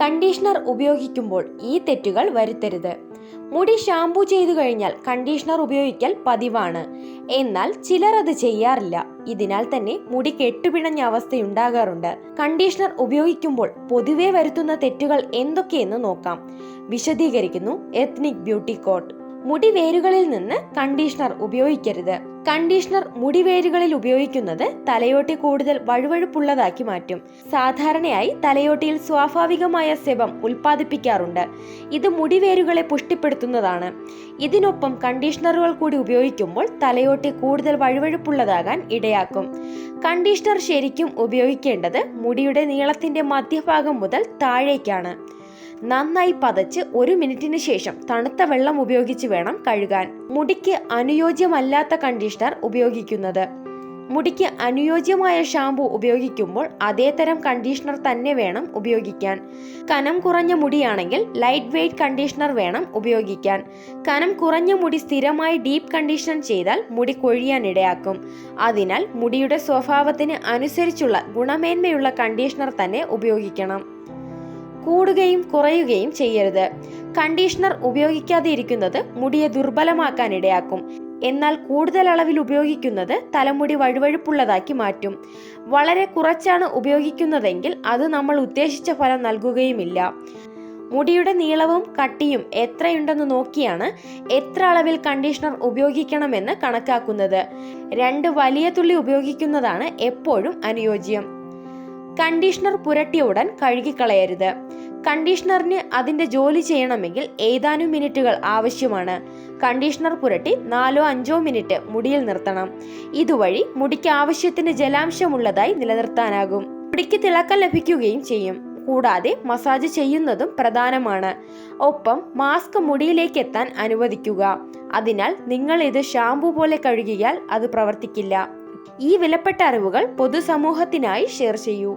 Conditioner ഉപയോഗിക്കുമ്പോൾ ഈ തെറ്റുകൾ വരുത്തരുത്. മുടി ഷാംപൂ ചെയ്തു കഴിഞ്ഞാൽ കണ്ടീഷണർ ഉപയോഗിക്കൽ പതിവാണ്. എന്നാൽ ചിലർ അത് ചെയ്യാറില്ല. ഇതിനാൽ തന്നെ മുടി കെട്ടുപിണഞ്ഞ അവസ്ഥയുണ്ടാകാറുണ്ട്. കണ്ടീഷണർ ഉപയോഗിക്കുമ്പോൾ പൊതുവെ വരുത്തുന്ന തെറ്റുകൾ എന്തൊക്കെയെന്ന് നോക്കാം. വിശദീകരിക്കുന്നു എത്നിക് ബ്യൂട്ടി കോട്ട്. മുടി വേരുകളിൽ നിന്ന് കണ്ടീഷണർ ഉപയോഗിക്കരുത്. കണ്ടീഷണർ മുടി വേരുകളിൽ ഉപയോഗിക്കുന്നത് തലയോട്ടി കൂടുതൽ വഴുവഴുപ്പുള്ളതാക്കി മാറ്റും. സാധാരണയായി തലയോട്ടിയിൽ സ്വാഭാവികമായ സെബം ഉൽപ്പാദിപ്പിക്കാറുണ്ട്. ഇത് മുടി വേരുകളെ പുഷ്ടിപ്പെടുത്തുന്നതാണ്. ഇതിനൊപ്പം കണ്ടീഷണറുകൾ കൂടി ഉപയോഗിക്കുമ്പോൾ തലയോട്ടി കൂടുതൽ വഴുവഴുപ്പുള്ളതാകാൻ ഇടയാക്കും. കണ്ടീഷണർ ശരിക്കും ഉപയോഗിക്കേണ്ടത് മുടിയുടെ നീളത്തിന്റെ മധ്യഭാഗം മുതൽ താഴേക്കാണ്. നന്നായി പതച്ച് ഒരു മിനിറ്റിന് ശേഷം തണുത്ത വെള്ളം ഉപയോഗിച്ച് വേണം കഴുകാൻ. മുടിക്ക് അനുയോജ്യമല്ലാത്ത കണ്ടീഷണർ ഉപയോഗിക്കുന്നത്. മുടിക്ക് അനുയോജ്യമായ ഷാമ്പു ഉപയോഗിക്കുമ്പോൾ അതേ തരം കണ്ടീഷണർ തന്നെ വേണം ഉപയോഗിക്കാൻ. കനം കുറഞ്ഞ മുടിയാണെങ്കിൽ ലൈറ്റ് വെയ്റ്റ് കണ്ടീഷണർ വേണം ഉപയോഗിക്കാൻ. കനം കുറഞ്ഞ മുടി സ്ഥിരമായി ഡീപ്പ് കണ്ടീഷൻ ചെയ്താൽ മുടി കൊഴിയാനിടയാക്കും അതിനാൽ മുടിയുടെ സ്വഭാവത്തിന് അനുസരിച്ചുള്ള ഗുണമേന്മയുള്ള കണ്ടീഷണർ തന്നെ ഉപയോഗിക്കണം. കൂടുകയും കുറയുകയും ചെയ്യരുത്. കണ്ടീഷണർ ഉപയോഗിക്കാതെ ഇരിക്കുന്നത് മുടിയെ ദുർബലമാക്കാൻ ഇടയാക്കും എന്നാൽ കൂടുതൽ അളവിൽ ഉപയോഗിക്കുന്നത് തലമുടി വഴുവഴുപ്പുള്ളതാക്കി മാറ്റും. വളരെ കുറച്ചാണ് ഉപയോഗിക്കുന്നതെങ്കിൽ അത് നമ്മൾ ഉദ്ദേശിച്ച ഫലം നൽകുകയുമില്ല. മുടിയുടെ നീളവും കട്ടിയും എത്രയുണ്ടെന്ന് നോക്കിയാണ് എത്ര അളവിൽ കണ്ടീഷണർ ഉപയോഗിക്കണമെന്ന് കണക്കാക്കുന്നത്. രണ്ട് വലിയ തുള്ളി ഉപയോഗിക്കുന്നതാണ് എപ്പോഴും അനുയോജ്യം. കണ്ടീഷണർ പുരട്ടിയ ഉടൻ കഴുകിക്കളയരുത്. കണ്ടീഷണറിന് അതിന്റെ ജോലി ചെയ്യണമെങ്കിൽ ഏതാനും മിനിറ്റുകൾ ആവശ്യമാണ്. കണ്ടീഷണർ പുരട്ടി നാലോ അഞ്ചോ മിനിറ്റ് മുടിയിൽ നിർത്തണം. ഇതുവഴി മുടിക്ക് ആവശ്യത്തിന് ജലാംശമുള്ളതായി നിലനിർത്താനാകും. മുടിക്ക് തിളക്കം ലഭിക്കുകയും ചെയ്യും. കൂടാതെ മസാജ് ചെയ്യുന്നതും പ്രധാനമാണ്. ഒപ്പം മാസ്ക് മുടിയിലേക്ക് എത്താൻ അനുവദിക്കുക. അതിനാൽ നിങ്ങൾ ഇത് ഷാംപൂ പോലെ കഴുകിയാൽ അത് പ്രവർത്തിക്കില്ല. ഈ വിലപ്പെട്ട അറിവുകൾ പൊതുസമൂഹത്തിനായി ഷെയർ ചെയ്യൂ.